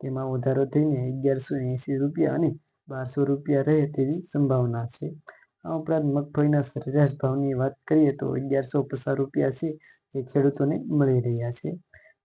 તેમાં વધારો થઈને અગિયારસો એંસી રૂપિયા અને બારસો રૂપિયા રહે તેવી સંભાવના છે. આ ઉપરાંત મગફળીના સરેરાશ ભાવની વાત કરીએ તો અગિયારસો પચાસ રૂપિયા છે એ ખેડૂતોને મળી રહ્યા છે.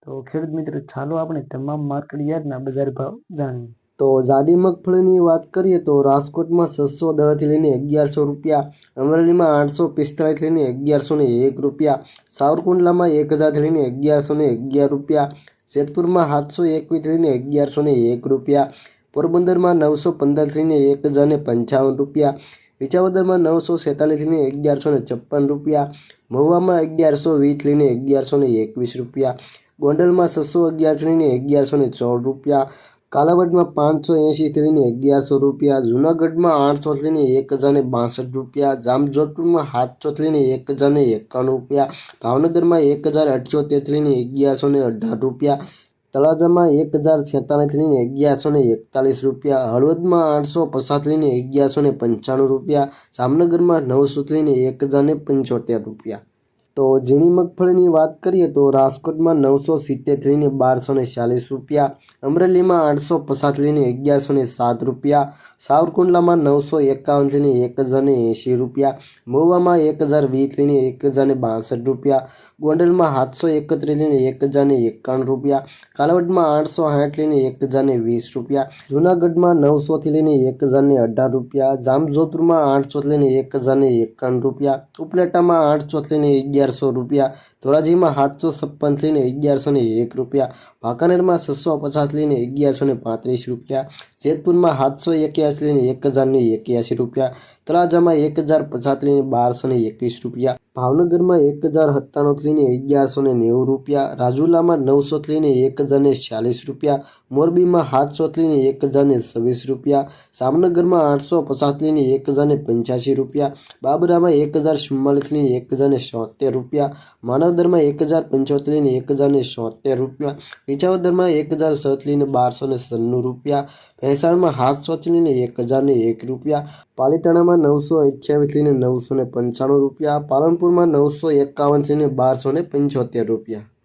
તો ખેડૂત મિત્રો, ચાલો આપણે તમામ માર્કેટ યાર્ડના બજાર ભાવ જાણીએ. તો જાડી મગફળીની વાત કરીએ તો રાજકોટમાં છસો દહથી લઈને અગિયારસો રૂપિયા, અમરેલીમાં આઠસો પિસ્તાળીસથી લઈને અગિયારસો ને એક રૂપિયા, સાવરકુંડલામાં એક હજારથી લઈને અગિયારસો ને અગિયાર રૂપિયા જેતપુરમાં સાતસો એકવીસથી થ્રીને અગિયારસો ને એક રૂપિયા, પોરબંદરમાં નવસો પંદર થ્રીને એક હજાર ને પંચાવન રૂપિયા, વિસાવદરમાં નવસો સેતાલીસને અગિયારસો ને છપ્પન રૂપિયા, મહુવામાં અગિયારસો વીસ લઈને અગિયારસો ને એકવીસ રૂપિયા, ગોંડલમાં છસો અગિયાર થ્રીને અગિયારસો ને ચૌદ રૂપિયા કાલાવડમાં પાંચસો એંશીથી લઈને અગિયારસો રૂપિયા, જૂનાગઢમાં આઠસોથી લઈને એક હજારને બાસઠ રૂપિયા, જામજોધપુરમાં સાતસોથી લઈને એક હજારને એકાણું રૂપિયા, ભાવનગરમાં એક હજાર અઠ્યોતેરથી લઈને અગિયારસો ને અઢાર રૂપિયા, તળાજામાં એક હજાર છેતાલીસથી લઈને અગિયારસો ને એકતાલીસ રૂપિયા, હળવદમાં આઠસો પચાસથી લઈને અગિયારસો ને પંચાણું રૂપિયા, જામનગરમાં નવસોથી લઈને એક હજારને પંચોતેર રૂપિયા. તો ઝીણી મગફળીની વાત કરીએ તો રાજકોટમાં નવસો સિત્તેરથી બારસો ને ચાલીસ રૂપિયા, અમરેલીમાં આઠસો પચાસથી અગિયારસો ને સાત રૂપિયા, સાવરકુંડલામાં નવસો એકાવનથી એક હજાર ને એંશી રૂપિયા, મહુવામાં એક હજાર વીસથી એક હજાર ને બાસઠ રૂપિયા, ગોંડલમાં સાતસો એકત્રીસ લઈને એક હજાર ને એકાણું રૂપિયા, કાલાવડમાં આઠસો સાઠ લઈને એક હજાર ને વીસ રૂપિયા, જૂનાગઢમાં નવસોથી લઈને એક હજાર ને અઢાર રૂપિયા, જામજોધપુરમાં આઠસોથી લઈને એક હજાર ને એકાવન રૂપિયા, ઉપલેટામાં આઠસોથી લઈને અગિયારસો રૂપિયા ધોરાજીમાં સાતસો છપ્પન લઈને અગિયારસો ને એક રૂપિયા, વાંકાનેરમાં છસો પચાસ લઈને અગિયારસો ને પાંત્રીસ રૂપિયા, જેતપુરમાં સાતસો એક્યાસી લઈને એક હજાર ને એક્યાસી રૂપિયા, તળાજામાં એક હજાર પચાસ લઈને બારસો ને એકવીસ રૂપિયા, ભાવનગરમાં એક હજાર સત્તાણું લઈને અગિયારસો ને નેવું રૂપિયા, રાજુલામાં નવસો લઈને એક હજાર ને ચાલીસ રૂપિયા મોરબીમાં સાતસો લઈને એક હજારને છવ્વીસ રૂપિયા, જામનગરમાં આઠસો પચાસ એક હજારને પંચ્યાસી રૂપિયા, બાબરામાં એક હજાર ચુમ્માલીસની એક હજારને છોતેર રૂપિયા, માનવદરમાં એક હજાર પંચોતેર એક હજારને છોતેર રૂપિયા વિચાવદરમાં એક હજાર સત લઈને બારસો ને સન્નું રૂપિયા, ભેંસાણમાં સાતસોથી લઈને એક હજારને એક રૂપિયા, પાલીતાણામાં નવસો અઠ્યાવીસ લઈને નવસો ને પંચાણું રૂપિયા, પાલનપુરમાં નવસો એકાવનથી બારસો ને પંચોતેર રૂપિયા.